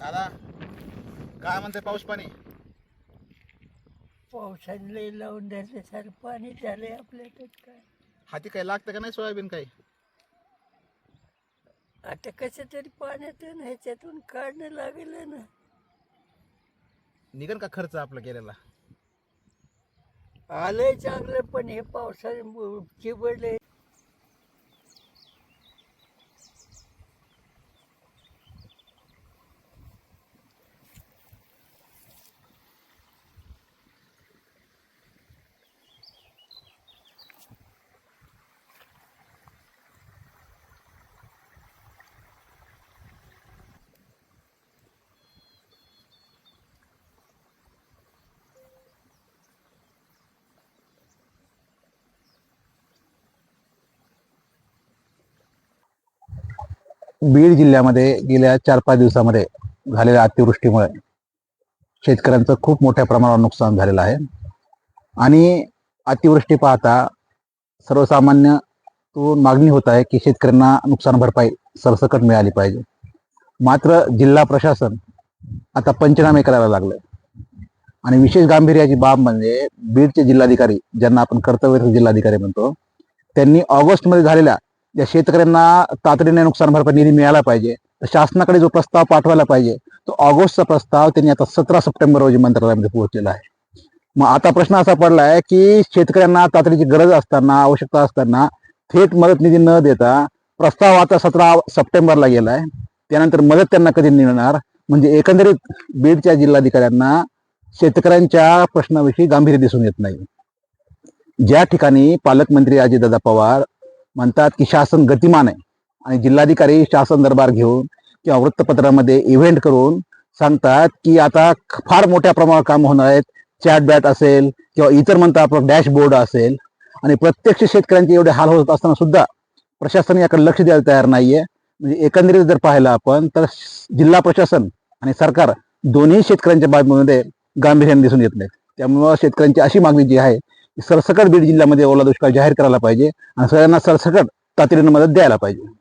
दादा काय म्हणते पाऊस पाणी? पावसाने लावून धरले सारं पाणी झालंय आपल्याकडे काय? हाती काय लागतं का नाही सोयाबीन काही? आता कसं तरी पाण्यातून ह्याच्यातून काढणं लागेल ना. निघन का खर्च आपला केलेला? आलंय चांगलं पण हे पावसाने चिबडले बीड जिल्ह्यामध्ये गेल्या चार पाच दिवसामध्ये झालेल्या अतिवृष्टीमुळे शेतकऱ्यांचं खूप मोठ्या प्रमाणावर नुकसान झालेलं आहे. आणि अतिवृष्टी पाहता सर्वसामान्य तो मागणी होत आहे की शेतकऱ्यांना नुकसान भरपाई सरसकट मिळाली पाहिजे. मात्र जिल्हा प्रशासन आता पंचनामे करायला लागले आणि विशेष गांभीर्याची बाब म्हणजे बीडचे जिल्हाधिकारी ज्यांना आपण कर्तव्य जिल्हाधिकारी म्हणतो त्यांनी ऑगस्टमध्ये झालेल्या या शेतकऱ्यांना तातडीने नुकसान भरपाई निधी मिळाला पाहिजे. तर शासनाकडे जो प्रस्ताव पाठवायला पाहिजे तो ऑगस्टचा प्रस्ताव त्यांनी आता सतरा सप्टेंबर रोजी मंत्रालयामध्ये पोहोचलेला आहे. मग आता प्रश्न असा पडला आहे की शेतकऱ्यांना तातडीची गरज असताना आवश्यकता असताना थेट मदत निधी न देता प्रस्ताव आता सतरा सप्टेंबरला गेलाय. त्यानंतर मदत त्यांना कधी मिळणार? म्हणजे एकंदरीत बीडच्या जिल्हाधिकाऱ्यांना शेतकऱ्यांच्या प्रश्नाविषयी गांभीर्य दिसून येत नाही. ज्या ठिकाणी पालकमंत्री अजितदादा पवार म्हणतात की शासन गतिमान आहे. आणि जिल्हाधिकारी शासन दरबार घेऊन किंवा वृत्तपत्रामध्ये इव्हेंट करून सांगतात की आता फार मोठ्या प्रमाणावर काम होणार आहेत. चॅट बॅट असेल किंवा इतर म्हणतात आपलं डॅशबोर्ड असेल. आणि प्रत्यक्ष शेतकऱ्यांचे एवढे हाल होत असताना सुद्धा प्रशासन याकडे लक्ष द्यायला तयार नाहीये. म्हणजे एकंदरीत जर पाहिलं आपण तर जिल्हा प्रशासन आणि सरकार दोन्ही शेतकऱ्यांच्या बाबतीमध्ये गांभीर्याने दिसून येत नाहीत. त्यामुळं शेतकऱ्यांची अशी मागणी जी आहे सरसकट बीड जिल्ह्यामध्ये ओला दुष्काळ जाहीर करायला पाहिजे आणि सगळ्यांना सरसकट तातडीनं मदत द्यायला पाहिजे.